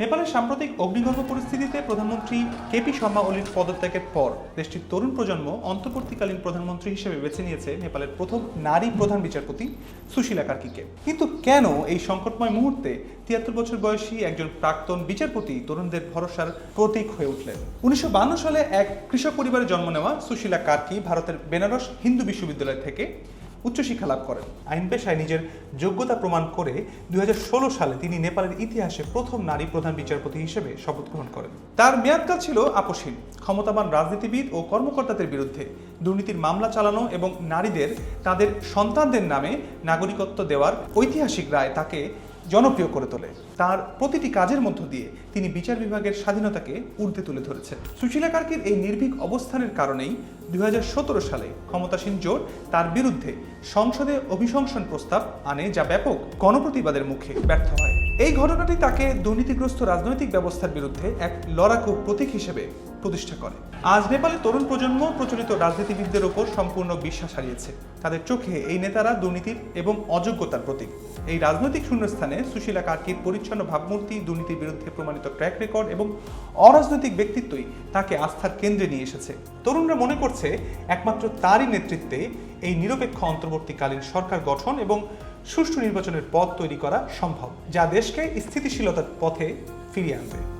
নেপালের সাম্প্রতিক অগ্নিগর্ভ পরিস্থিতিতে প্রধানমন্ত্রী কেপি শর্মা ওলির পদত্যাগের পর দেশটির তরুণ প্রজন্ম অন্তর্বর্তীকালীন প্রধানমন্ত্রী হিসেবে বেছে নিয়েছে নেপালের প্রথম নারী প্রধান বিচারপতি সুশীলা কার্কিকে। কিন্তু কেন এই সংকটময় মুহূর্তে তিয়াত্তর বছর বয়সী একজন প্রাক্তন বিচারপতি তরুণদের ভরসার প্রতীক হয়ে উঠলেন? উনিশশো সালে এক কৃষক পরিবারে জন্ম নেওয়া সুশীলা কার্কি ভারতের বেনারস হিন্দু বিশ্ববিদ্যালয় থেকে উচ্চশিক্ষা লাভ করেন। আইন পেশায় নিজের যোগ্যতা প্রমাণ করে দুই সালে তিনি নেপালের ইতিহাসে প্রথম নারী প্রধান বিচারপতি হিসেবে শপথ গ্রহণ করেন। তার মেয়াদকাল ছিল আপসীন ক্ষমতাবান রাজনীতিবিদ ও কর্মকর্তাদের বিরুদ্ধে। দুর্নীতির মামলা চালানো এবং নারীদের তাদের সন্তানদের নামে নাগরিকত্ব দেওয়ার ঐতিহাসিক রায় তাকে জনপ্রিয় করে তোলে। তার প্রতিটি কাজের মধ্য দিয়ে তিনি বিচার বিভাগের স্বাধীনতাকে ঊর্ধ্বে তুলে ধরেছেন। সুশীলা কার্কির এই নির্ভীক অবস্থানের কারণেই দুই হাজার সতেরো সালে ক্ষমতাসীন জোট তার বিরুদ্ধে সংসদে অভিশংসন প্রস্তাব আনে যা ব্যাপক গণপ্রতিবাদের মুখে ব্যর্থ হয়। এই ঘটনাটি তাকে দুর্নীতিগ্রস্ত রাজনৈতিক ব্যবস্থার বিরুদ্ধে এক লড়াকু প্রতীক হিসেবে প্রতিষ্ঠা করে। আজ নেপালের তরুণ প্রজন্ম প্রচলিত রাজনীতিবিদদের ওপর সম্পূর্ণ বিশ্বাস হারিয়েছে। তাদের চোখে এই নেতারা দুর্নীতির এবং অযোগ্যতার প্রতীক। এই রাজনৈতিক শূন্যস্থানে সুশীলা কার্কির পরিচ্ছন্ন ভাবমূর্তি, দুর্নীতির বিরুদ্ধে প্রমাণিত ট্র্যাক রেকর্ড এবং অরাজনৈতিক ব্যক্তিত্বই তাকে আস্থার কেন্দ্রে নিয়ে এসেছে। তরুণরা মনে করছে একমাত্র তারই নেতৃত্বে এই নিরপেক্ষ অন্তর্বর্তীকালীন সরকার গঠন এবং সুষ্ঠু নির্বাচনের পথ তৈরি করা সম্ভব, যা দেশকে স্থিতিশীলতার পথে ফিরিয়ে আনবে।